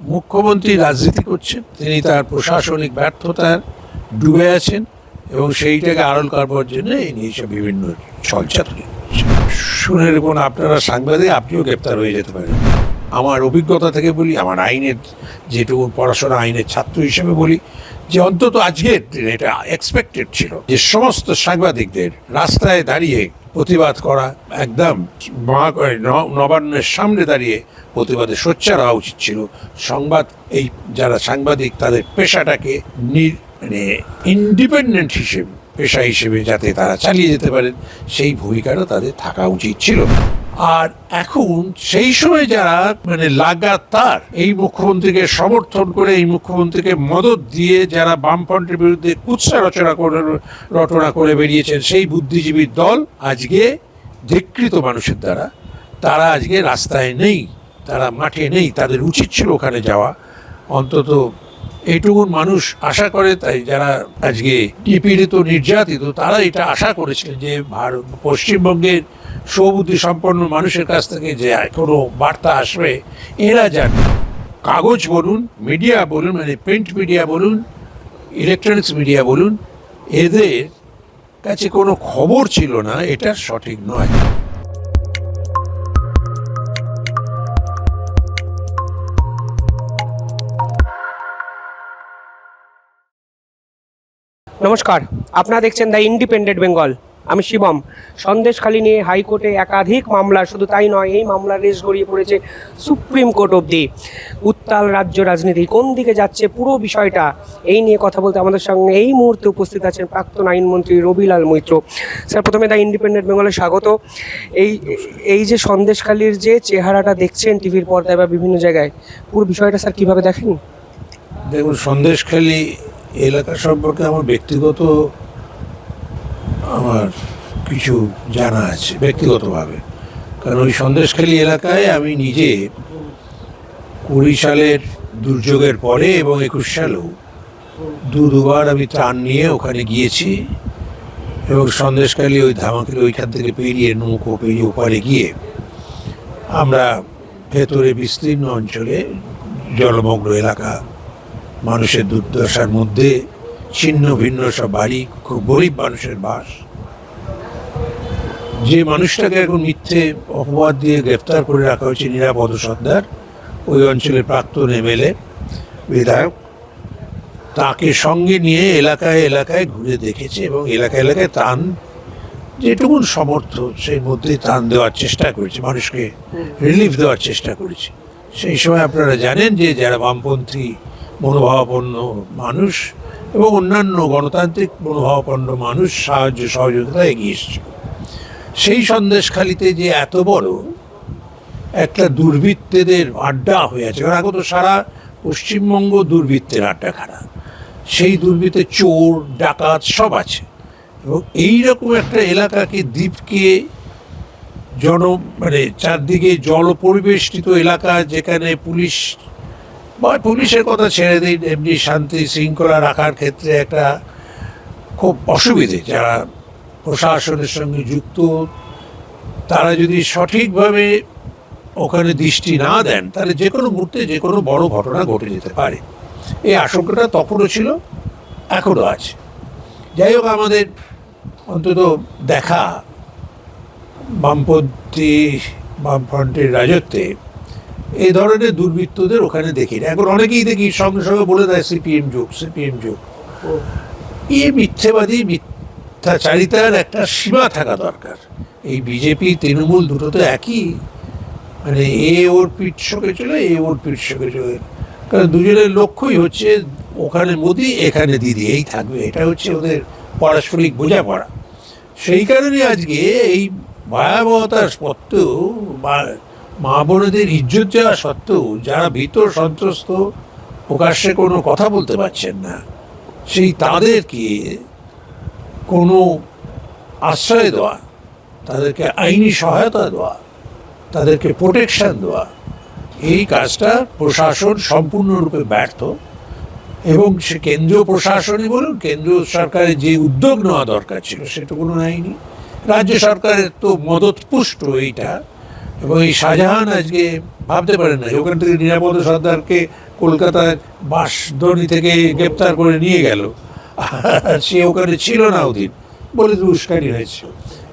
মুখ্যমন্ত্রী রাজনীতি করছেন, তিনি তার প্রশাসনিক ব্যর্থতার ডুবে আছেন এবং সেইটাকে আড়ল করবার জন্য এই নিয়ে বিভিন্ন ছলচাতুরি। শুনে রেখুন, আপনারা সাংবাদিক, আপনিও গ্রেপ্তার হয়ে যেতে পারেন আমার অভিজ্ঞতা থেকে বলি, আমার আইনের যেটুকু পড়াশোনা আইনের ছাত্র হিসেবে বলি, যে অন্তত আজকের এটা এক্সপেক্টেড ছিল যে সমস্ত সাংবাদিকদের রাস্তায় দাঁড়িয়ে প্রতিবাদ করা একদম নবান্নের সামনে দাঁড়িয়ে প্রতিবাদে সোচ্চার হওয়া উচিত ছিল। সংবাদ এই যারা সাংবাদিক, তাদের পেশাটাকে মানে ইন্ডিপেন্ডেন্ট হিসেবে, পেশা হিসেবে যাতে তারা চালিয়ে যেতে পারেন, সেই ভূমিকাটা তাদের থাকা উচিত ছিল। আর এখন সেই সময় যারা মানে লাগাতার এই মুখ্যমন্ত্রীকে সমর্থন করে, এই মুখ্যমন্ত্রীকে মদত দিয়ে যারা বামফ্রন্টের বিরুদ্ধে কুৎসা রচনা করে রচনা করে বেরিয়েছেন, সেই বুদ্ধিজীবীর দল আজকে ধিকৃত মানুষের দ্বারা। তারা আজকে রাস্তায় নেই, তারা মাঠে নেই, তাদের উচিত ছিল ওখানে যাওয়া। অন্তত এইটুকুন মানুষ আশা করে, তাই যারা আজকে নিপীড়িত নির্যাতিত, তারা এটা আশা করেছিলেন যে ভারত পশ্চিমবঙ্গের সবুদ্ধি সম্পন্ন মানুষের কাছ থেকে যে কোনো বার্তা আসবে, এরা জানে। কাগজ বলুন, মিডিয়া বলুন মানে প্রিন্ট মিডিয়া বলুন, ইলেকট্রনিক্স মিডিয়া বলুন, এদের কাছে কোনো খবর ছিল না, এটা সঠিক নয়। নমস্কার, আপনারা দেখছেন দ্য ইন্ডিপেন্ডেন্ট বেঙ্গল আমি শিবম। সন্দেশখালী নিয়ে হাইকোর্টে একাধিক মামলা, শুধু তাই নয়, এই মামলার রেস গড়িয়ে পড়েছে সুপ্রিম কোর্ট অবধি। উত্তাল রাজ্য রাজনীতি কোন দিকে যাচ্ছে পুরো বিষয়টা, এই নিয়ে কথা বলতে আমাদের সঙ্গে এই মুহূর্তে উপস্থিত আছেন প্রাক্তন আইনমন্ত্রী রবিলাল মৈত্র। স্যার, প্রথমে দ্য ইন্ডিপেন্ডেন্ট বেঙ্গলে স্বাগত। এই এই যে সন্দেশখালীর যে চেহারাটা দেখছেন টিভির পর্দায় বা বিভিন্ন জায়গায়, পুরো বিষয়টা স্যার কীভাবে দেখেন? দেখুন, সন্দেশখালী এলাকা সম্পর্কে আমার ব্যক্তিগত আমার কিছু জানা আছে, ব্যক্তিগতভাবে। কারণ ওই সন্দেশখালী এলাকায় আমি নিজে কুড়ি সালের দুর্যোগের পরে এবং একুশ সালেও দু দুবার আমি ত্রাণ নিয়ে ওখানে গিয়েছি এবং সন্দেশখালী ওই ধামাকের ওইখান থেকে পেরিয়ে নৌকো পেরিয়ে ওপারে গিয়ে আমরা ভেতরে বিস্তীর্ণ অঞ্চলে জলমগ্ন এলাকা মানুষের দুর্দশার মধ্যে ছিন্ন ভিন্ন সব বাড়ি খুব গরিব মানুষের বাস। যে মানুষটাকে এখন মিথ্যে অপবাদ দিয়ে গ্রেফতার করে রাখা হয়েছে নিরাপদ সর্দার, ওই অঞ্চলের প্রাক্তন এমএলএ বিধায়ক, তাকে সঙ্গে নিয়ে এলাকায় এলাকায় ঘুরে দেখেছে এবং এলাকা এলাকায় তান যেটুকুন সমর্থ, সেই মধ্যে তান দেওয়ার চেষ্টা করেছে, মানুষকে রিলিফ দেওয়ার চেষ্টা করেছে। সেই সময় আপনারা জানেন যে যারা বামপন্থী মনোভাবাপন্ন মানুষ এবং অন্যান্য গণতান্ত্রিক মনোভাবাপন্ন মানুষ সাহায্য সহযোগিতা এগিয়ে এসেছে। সেই সন্দেশখালিতে যে এত বড় একটা দুর্বৃত্তদের আড্ডা হয়ে আছে, কারণ এখন তো সারা পশ্চিমবঙ্গ দুর্বৃত্তের আড্ডা খানা সেই দুর্বৃত্তে চোর, ডাকাত সব আছে। এবং এইরকম একটা এলাকাকে দ্বীপকে জন মানে চারদিকে জল পরিবেষ্টিত এলাকা যেখানে পুলিশ বা পুলিশের কথা ছেড়ে দিন, এমনি শান্তি শৃঙ্খলা রাখার ক্ষেত্রে একটা খুব অসুবিধে। যারা প্রশাসনের সঙ্গে যুক্ত, তারা যদি সঠিকভাবে ওখানে দৃষ্টি না দেন, তাহলে যে কোনো মুহূর্তে যে কোনো বড় ঘটনা ঘটে যেতে পারে। এই আশঙ্কাটা তখনও ছিল, এখনও আছে। যাই হোক, আমাদের অন্তত দেখা বামপন্থী বামফ্রন্টের রাজত্বে এই ধরনের দুর্বৃত্তদের ওখানে দেখি না। এখন অনেকেই দেখি সঙ্গে সঙ্গে বলে দেয় সিপিএম যোগ সিপিএম যোগ। এ মিথ্যেবাদী, মিথ্যাচারিতার একটা সীমা থাকা দরকার। এই বিজেপি তৃণমূল দুটো তো একই। মানে এ ওর পিঠ সকে চলে, এ ওর পিঠ সকে চলে। কারণ দুজনের লক্ষ্যই হচ্ছে ওখানে মোদি, এখানে দিদি, এই থাকবে। এটা হচ্ছে ওদের পারস্পরিক বোঝাপড়া। সেই কারণে আজকে এই ভয়াবহতার সত্ত্বেও মা বোনেদের ইজ্জত যাওয়া সত্ত্বেও যারা ভীতর সন্ত্রস্ত, প্রকাশ্যে কোনো কথা বলতে পারছেন না, সেই তাদেরকে কোনো আশ্রয় দেওয়া, তাদেরকে আইনি সহায়তা দেওয়া, তাদেরকে প্রোটেকশন দেওয়া, এই কাজটা প্রশাসন সম্পূর্ণরূপে ব্যর্থ এবং সে কেন্দ্রীয় প্রশাসনই বলুন, কেন্দ্রীয় সরকারের যে উদ্যোগ নেওয়া দরকার ছিল সেটা কোনো নেয়নি। রাজ্য সরকারের তো মদতপুষ্ট এইটা। এবং এই শাহজাহান আজকে ভাবতে পারেন না ওখান থেকে নিরাপদ সর্দারকে কলকাতায় বাঁশদড়ি থেকে গ্রেপ্তার করে নিয়ে গেল। সে ওখানে ছিল না ওদিন, বলে উস্কানি হয়েছে।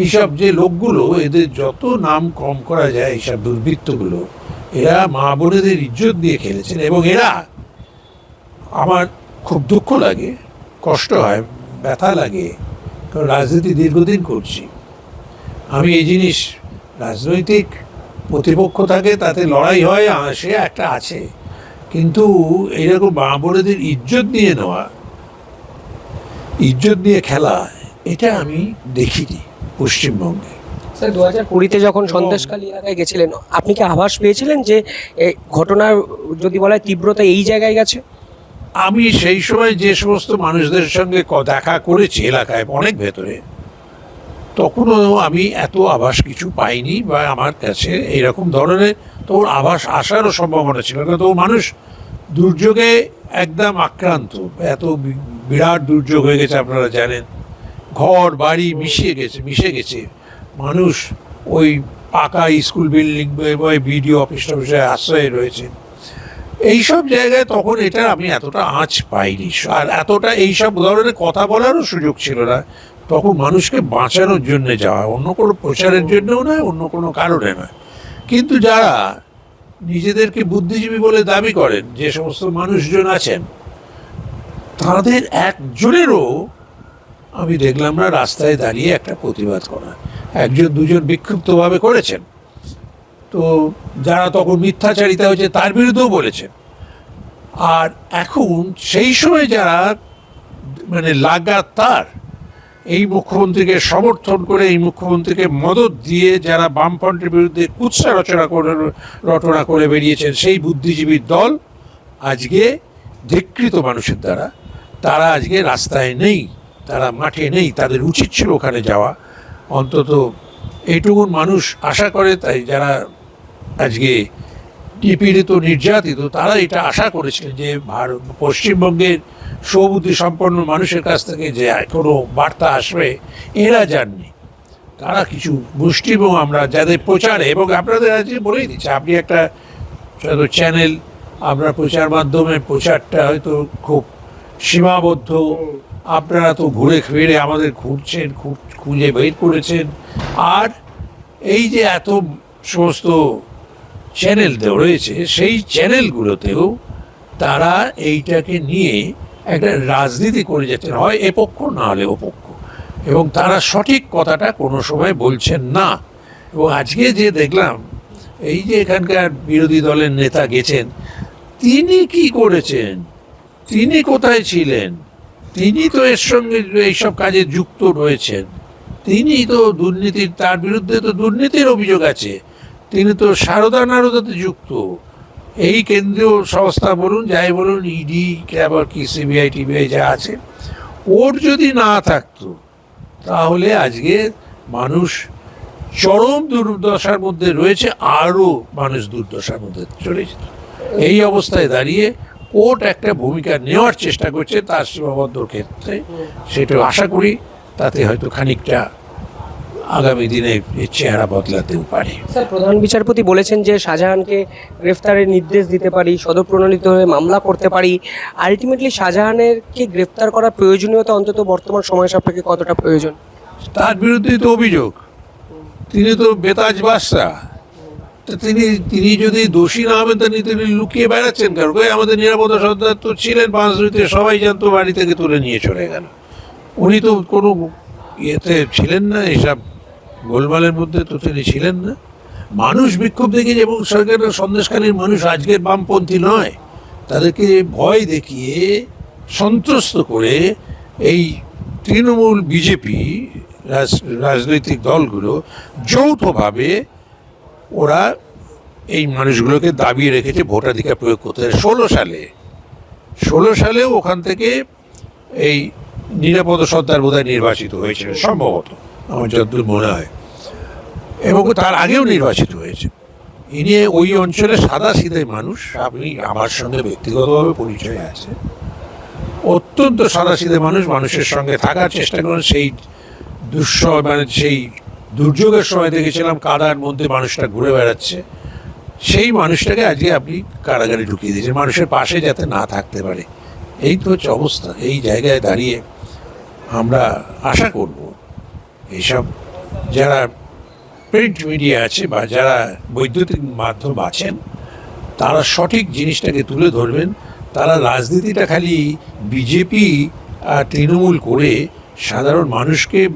এইসব যে লোকগুলো, এদের যত নাম কম করা যায়, এইসব দুর্বৃত্তগুলো, এরা মা বোনেদের ইজ্জত দিয়ে খেলেছেন এবং এরা আমার খুব দুঃখ লাগে, কষ্ট হয়, ব্যথা লাগে, কারণ রাজনীতি দীর্ঘদিন করছি। আমি এই জিনিস রাজনৈতিক প্রতিপক্ষ থাকে তাতে লড়াই হয় সে একটা আছে। কিন্তু এইরকম মা বোনেদের ইজ্জত নিয়ে নেওয়া ইজ্জত নিয়ে খেলা এটা আমি দেখিনি পশ্চিমবঙ্গে। স্যার দু হাজার কুড়িতে যখন সন্দেশখালী এলাকায় গেছিলেন আপনি কি আভাস পেয়েছিলেন যে ঘটনার যদি বলা হয় তীব্রতা এই জায়গায় গেছে? আমি সেই সময় যে সমস্ত মানুষদের সঙ্গে ক- দেখা করেছি এলাকায় অনেক ভেতরে তখনও আমি এত আভাস কিছু পাইনি বা আমার কাছে এইরকম ধরনের তো আভাস আসারও সম্ভাবনা ছিল। না তো মানুষ দুর্যোগে একদম আক্রান্ত। এত বিরাট দুর্যোগ হয়ে গেছে আপনারা জানেন। ঘর, বাড়ি মিশিয়ে গেছে, মিশে গেছে। মানুষ ওই পাকা স্কুল বিল্ডিং বিডিও অফিস টফিসে আশ্রয়ে রয়েছে। এইসব জায়গায় তখন এটা আমি এতটা আঁচ পাইনি। আর এতটা এইসব ধরনের কথা বলারও সুযোগ ছিল না। তখন মানুষকে বাঁচানোর জন্য যাওয়া অন্য কোনো প্রচারের জন্যও নয়, অন্য কোনো কারণে নয়। কিন্তু যারা নিজেদেরকে বুদ্ধিজীবী বলে দাবি করেন, যে সমস্ত মানুষজন আছেন, তাদের একজনেরও আমি দেখলাম না, রাস্তায় দাঁড়িয়ে একটা প্রতিবাদ করা। একজন, দুজন বিক্ষিপ্তভাবে করেছেন। তো যারা তখন মিথ্যাচারিতা হয়েছে, তার বিরুদ্ধেও বলেছেন। আর এখন সেই সময় যারা মানে লাগাতার এই মুখ্যমন্ত্রীকে সমর্থন করে, এই মুখ্যমন্ত্রীকে মদত দিয়ে যারা বামফ্রন্টের বিরুদ্ধে কুৎসা রচনা করে রচনা করে বেরিয়েছেন, সেই বুদ্ধিজীবীর দল আজকে ধিকৃত মানুষের দ্বারা। তারা আজকে রাস্তায় নেই, তারা মাঠে নেই, তাদের উচিত ছিল ওখানে যাওয়া। অন্তত এইটুকুন মানুষ আশা করে, তাই যারা আজকে নিপীড়িত, নির্যাতিত, তারা এটা আশা করেছিলেন যে ভারত, পশ্চিমবঙ্গের সবুদ্ধি সম্পন্ন মানুষের কাছ থেকে যে কোনো বার্তা আসবে, এরা যাননি তারা কিছু মুষ্টি এবং আমরা যাদের প্রচারে, এবং আপনাদের আজকে বলেই দিচ্ছি, আপনি একটা হয়তো চ্যানেল আপনার প্রচার মাধ্যমে প্রচারটা হয়তো খুব সীমাবদ্ধ। আপনারা তো ঘুরে ফিরে আমাদের ঘুরছেন খুঁজে বের করেছেন। আর এই যে এত সমস্ত চ্যানেল রয়েছে, সেই চ্যানেলগুলোতেও তারা এইটাকে নিয়ে একটা রাজনীতি করে যাচ্ছেন হয়, এ পক্ষ না হলে ও পক্ষ। এবং তারা সঠিক কথাটা কোনো সময় বলছেন না। এবং আজকে যে দেখলাম, এই যে এখানকার বিরোধী দলের নেতা গেছেন, তিনি কি করেছেন? তিনি কোথায় ছিলেন? তিনি তো এর সঙ্গে এইসব কাজে যুক্ত রয়েছেন। তিনি তো দুর্নীতির, তার বিরুদ্ধে তো দুর্নীতির অভিযোগ আছে। তিনি তো সারদা নারদাতে যুক্ত। এই কেন্দ্রীয় সংস্থা বলুন, যাই বলুন ইডি আবার কি সিবিআই টিবিআই যা আছে, ওর যদি না থাকতো, তাহলে আজকে মানুষ চরম দুর্দশার মধ্যে রয়েছে, আরও মানুষ দুর্দশার মধ্যে চলে যেত। এই অবস্থায় দাঁড়িয়ে কোর্ট একটা ভূমিকা নেওয়ার চেষ্টা করছে তার সীমাবদ্ধ ক্ষেত্রে সেটা আশা করি তাতে হয়তো খানিকটা আগামী দিনে চেহারা বদলাতেও পারে। স্যার প্রধান বিচারপতি বলেছেন যে শাহজাহানকে গ্রেফতারের নির্দেশ দিতে পারি সদপ্রণোদিত হয়ে মামলা করতে পারি। আলটিমেটলি শাহজাহানেরকে গ্রেফতার করার প্রয়োজনীয়তা অন্তত বর্তমান সময় সাপেক্ষে কতটা প্রয়োজন? তার বিরুদ্ধেই তো অভিযোগ। তিনি তো বেতাজ বাদশা তা তিনি তিনি যদি দোষী না হবেন তা তিনি লুকিয়ে বেড়াচ্ছেন কারণ আমাদের নিরাপত্তা সর্দার তো ছিলেন পাঁচজুড়িতে সবাই জানতো বাড়ি থেকে তুলে নিয়ে চলে গেল। উনি তো কোনো ইয়েতে ছিলেন না এসব গোলমালের মধ্যে তো তিনি ছিলেন না। মানুষ বিক্ষোভ দেখেছে এবং সরকারের সন্দেশকালীন মানুষ আজকের বামপন্থী নয়, তাদেরকে ভয় দেখিয়ে সন্ত্রস্ত করে এই তৃণমূল বিজেপি রাজনৈতিক দলগুলো যৌথভাবে ওরা এই মানুষগুলোকে দাবিয়ে রেখেছে, ভোটাধিকার প্রয়োগ করতে। ষোলো সালে, ষোলো সালেও ওখান থেকে এই নিরাপদ সর্দার বোধহয় নির্বাচিত হয়েছিল সম্ভবত। আমার যতদূর মনে হয়। এবং তার আগেও নির্বাচিত হয়েছে। ইনি ওই অঞ্চলে সাদা সিধে মানুষ আপনি আমার সঙ্গে ব্যক্তিগতভাবে পরিচয় আছে অত্যন্ত সাদা সিধে মানুষ মানুষের সঙ্গে থাকার চেষ্টা করেন। সেই দুঃস মানে সেই দুর্যোগের সময় দেখেছিলাম কাদার মধ্যে মানুষটা ঘুরে বেড়াচ্ছে। সেই মানুষটাকে আজকে আপনি কারাগারে ঢুকিয়ে দিয়েছেন। মানুষের পাশে যাতে না থাকতে পারে। এই তো হচ্ছে অবস্থা। এই জায়গায় দাঁড়িয়ে আমরা আশা করব এইসব যারা প্রিন্ট মিডিয়া আছে বা যারা বৈদ্যুতিক মাধ্যম আছেন, তারা সঠিক জিনিসটাকে তুলে ধরবেন। তারা রাজনীতিটা খালি বিজেপি আর তৃণমূল করে সাধারণ মানুষকে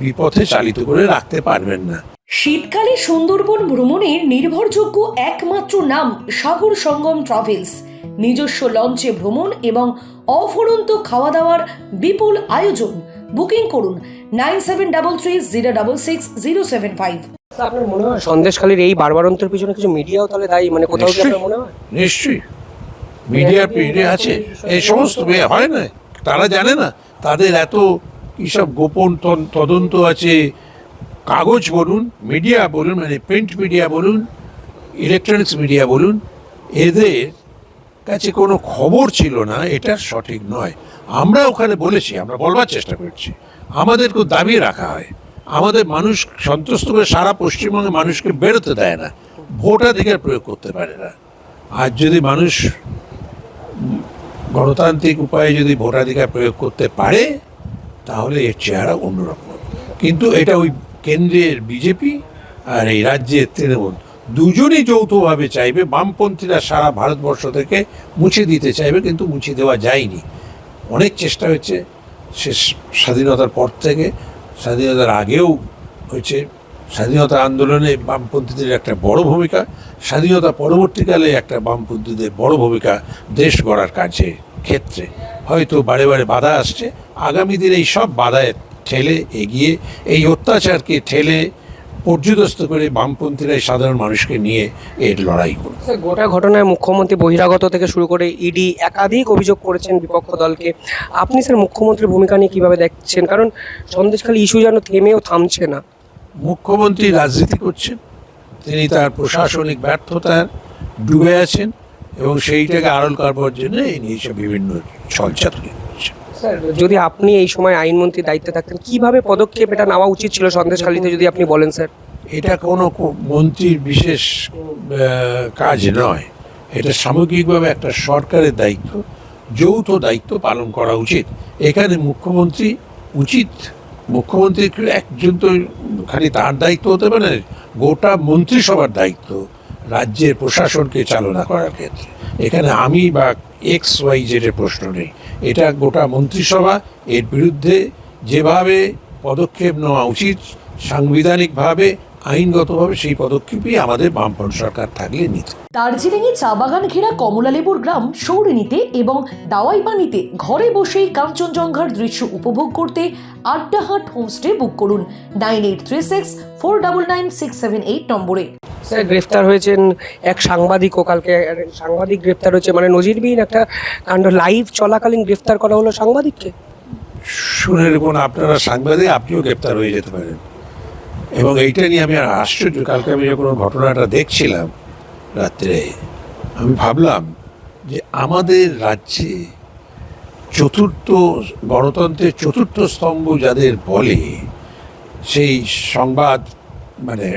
বিপথে চালিত করে রাখতে পারবেন না। শীতকালে সুন্দরবন ভ্রমণের নির্ভরযোগ্য একমাত্র নাম সাগর সঙ্গম ট্রাভেলস। নিজস্ব লঞ্চে ভ্রমণ এবং অফুরন্ত খাওয়া দাওয়ার বিপুল আয়োজন বুকিং করুন nine seven double three zero double six zero seven five. আপনার মনে হয় সন্দেশখালীর এই বারবারন্তের পিছনে কিছু মিডিয়াও তাহলে দায়ী? মানে কোথাও কি আপনার মনে হয়? নিশ্চয়ই। মিডিয়া পিডিয়া আছে। এই সমস্ত হয় না? তারা জানে না। তাদের এত সব গোপন তদন্ত আছে। কাগজ বলুন মিডিয়া বলুন মানে প্রিন্ট মিডিয়া বলুন ইলেকট্রনিক্স মিডিয়া বলুন এদের কাছে কোনো খবর ছিল না, এটা সঠিক নয়। আমরা ওখানে বলেছি, আমরা বলবার চেষ্টা করছি। আমাদেরকে দাবি রাখা হয়। আমাদের মানুষ সন্তুষ্ট করে সারা পশ্চিমবঙ্গে মানুষকে বেরোতে দেয় না, ভোটাধিকার প্রয়োগ করতে পারে না। আর যদি মানুষ গণতান্ত্রিক উপায়ে যদি ভোটাধিকার প্রয়োগ করতে পারে, তাহলে এর চেহারা অন্যরকম। কিন্তু এটা ওই কেন্দ্রের বিজেপি আর এই রাজ্যের তৃণমূল। দুজনই যৌথভাবে চাইবে, বামপন্থীরা সারা ভারতবর্ষ থেকে মুছে দিতে চাইবে, কিন্তু মুছে দেওয়া যায়নি। অনেক চেষ্টা হয়েছে, শেষ স্বাধীনতার পর থেকে, স্বাধীনতার আগেও হয়েছে। স্বাধীনতা আন্দোলনে বামপন্থীদের একটা বড় ভূমিকা, স্বাধীনতা পরবর্তীকালে একটা বামপন্থীদের বড় ভূমিকা দেশ গড়ার কাজে ক্ষেত্রে। হয়তো বারে বারে বাধা আসছে, আগামী দিনে এই সব বাধায় ঠেলে এগিয়ে, এই অত্যাচারকে ঠেলে পর্যদস্ত করে বামপন্থীরা এই সাধারণ মানুষকে নিয়ে এর লড়াই করবে। গোটা ঘটনায় মুখ্যমন্ত্রী বহিরাগত থেকে শুরু করে ইডি একাধিক অভিযোগ করেছেন বিপক্ষ দলকে। আপনি স্যার মুখ্যমন্ত্রীর ভূমিকা নিয়ে কীভাবে দেখছেন? কারণ সন্দেশখালী ইস্যু যেন থেমেও থামছে না। মুখ্যমন্ত্রী রাজনীতি করছেন তিনি তার প্রশাসনিক ব্যর্থতার ডুবে আছেন এবং সেইটাকে আড়ল করবার জন্য এই নিয়ে সব বিভিন্ন করছেন স্যার, যদি আপনি এই সময় আইনমন্ত্রীর দায়িত্বে থাকতেন, কীভাবে পদক্ষেপ এটা নেওয়া উচিত ছিল সন্দেশখালীতে, যদি আপনি বলেন, স্যার? এটা কোনো মন্ত্রীর বিশেষ কাজ নয়। এটা সামগ্রিকভাবে একটা সরকারের দায়িত্ব, যৌথ দায়িত্ব পালন করা উচিত। এখানে মুখ্যমন্ত্রী উচিত। মুখ্যমন্ত্রী একজন তো খালি তার দায়িত্ব হতে পারে? গোটা মন্ত্রিসভার দায়িত্ব রাজ্যের প্রশাসনকে চালনা করার ক্ষেত্রে। এখানে আমি বা এক্স ওয়াই জেডের প্রশ্ন নেই। এটা গোটা মন্ত্রিসভা এর বিরুদ্ধে যেভাবে পদক্ষেপ নেওয়া উচিত সাংবিধানিকভাবে আইনগতভাবে সেই পদক্ষেপই আমাদের বামফ্রন্ট সরকার থাকলে নিত। দার্জিলিংয়ে চা বাগান ঘেরা কমলালেবুর গ্রাম সৌরিনীতে এবং দাওয়াই পানিতে ঘরে বসেই কাঞ্চনজঙ্ঘার দৃশ্য উপভোগ করতে আড্ডাহাট হোমস্টে বুক করুন nine eight three six four double nine six seven eight নম্বরে। স্যার গ্রেফতার হয়েছেন এক সাংবাদিকও কালকে সাংবাদিক গ্রেফতার হয়েছে মানে নজিরবিহীন একটা কাণ্ড লাইভ চলাকালীন গ্রেফতার করা হলো সাংবাদিককে। শুনে দেখুন আপনারা সাংবাদিক আপনিও গ্রেপ্তার হয়ে যেতে পারেন। এবং এইটা নিয়ে আমি আর আশ্চর্য। কালকে আমি যখন ঘটনাটা দেখছিলাম রাত্রে, আমি ভাবলাম যে আমাদের রাজ্যে চতুর্থ, গণতন্ত্রের চতুর্থ স্তম্ভ যাদের বলে, সেই সংবাদ মানে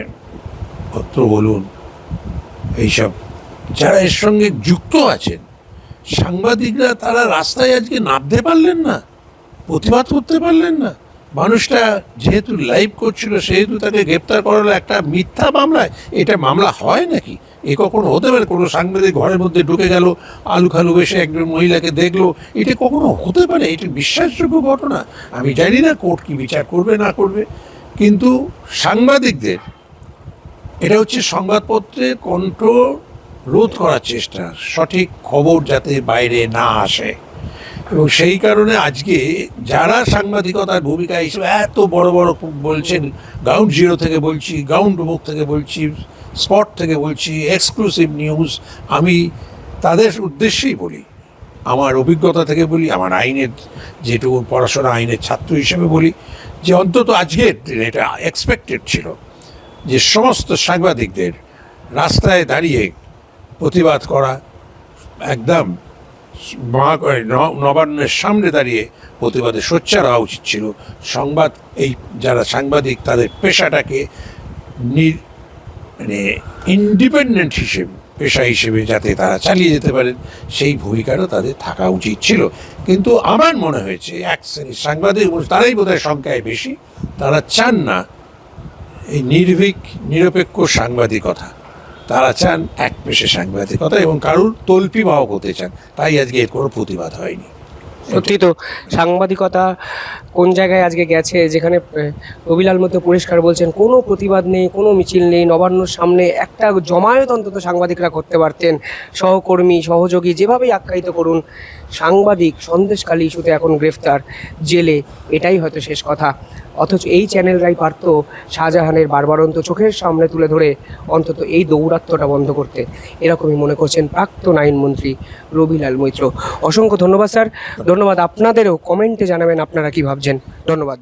পত্র বলুন, এইসব, যারা এর সঙ্গে যুক্ত আছেন, সাংবাদিকরা তারা রাস্তায় আজকে নামতে পারলেন না, প্রতিবাদ করতে পারলেন না। মানুষটা যেহেতু লাইভ করছিল, সেহেতু তাকে গ্রেপ্তার করালো একটা মিথ্যা মামলায়। এটা মামলা হয় নাকি? এ কখনো হতে পারে? কোনো সাংবাদিক ঘরের মধ্যে ঢুকে গেল আলু খালু বেশে একজন মহিলাকে দেখল। এটা কখনো হতে পারে? এটা বিশ্বাসযোগ্য ঘটনা? আমি জানি না কোর্ট কি বিচার করবে, না করবে। কিন্তু সাংবাদিকদের, এটা হচ্ছে সংবাদপত্রের কণ্ঠ রোধ করার চেষ্টা, সঠিক খবর যাতে বাইরে না আসে। এবং সেই কারণে আজকে যারা সাংবাদিকতার ভূমিকা হিসেবে এত বড় বড় বলছেন গ্রাউন্ড জিরো থেকে বলছি গ্রাউন্ড বুক থেকে বলছি স্পট থেকে বলছি এক্সক্লুসিভ নিউজ আমি তাদের উদ্দেশ্যেই বলি, আমার অভিজ্ঞতা থেকে বলি, আমার আইনের যেটুকু পড়াশোনা আইনের ছাত্র হিসেবে বলি, যে অন্তত আজকের দিনে এটা এক্সপেক্টেড ছিল যে সমস্ত সাংবাদিকদের রাস্তায় দাঁড়িয়ে প্রতিবাদ করা একদম নবান্নের সামনে দাঁড়িয়ে প্রতিবাদে সোচ্চার হওয়া উচিত ছিল। সংবাদ, এই যারা সাংবাদিক, তাদের পেশাটাকে মানে ইন্ডিপেন্ডেন্ট হিসেবে, পেশা হিসেবে যাতে তারা চালিয়ে যেতে পারেন, সেই ভূমিকারও তাদের থাকা উচিত ছিল। কিন্তু আমার মনে হয়েছে, এক শ্রেণির সাংবাদিক তারাই বোধহয় সংখ্যায় বেশি, তারা চান না এই নির্ভীক, নিরপেক্ষ সাংবাদিকতা। তারা চান এক পেশে সাংবাদিকতা এবং কারুর তল্পি বাহক হতে চান। তাই আজকে এর কোনো প্রতিবাদ হয়নি। সত্যি তো, সাংবাদিকতা কোন জায়গায় আজকে গেছে, যেখানে রবিলাল মধ্যে পরিষ্কার বলছেন, কোনো প্রতিবাদ নেই, কোনো মিছিল নেই, নবান্নর সামনে একটা জমায়েত অন্তত সাংবাদিকরা করতে পারতেন। সহকর্মী, সহযোগী, যেভাবেই আখ্যায়িত করুন সাংবাদিক সন্দেশকালী ইস্যুতে এখন গ্রেফতার জেলে, এটাই হয়তো শেষ কথা। অথচ এই চ্যানেলরাই পারত শাহজাহানের বারবারন্ত চোখের সামনে তুলে ধরে অন্তত এই দৌরাত্মটা বন্ধ করতে। এরকমই মনে করছেন প্রাক্তন আইনমন্ত্রী রবিলাল মৈত্র। অসংখ্য ধন্যবাদ, স্যার। ধন্যবাদ আপনাদেরও। কমেন্টে জানাবেন আপনারা কি ভাবছেন। ধন্যবাদ।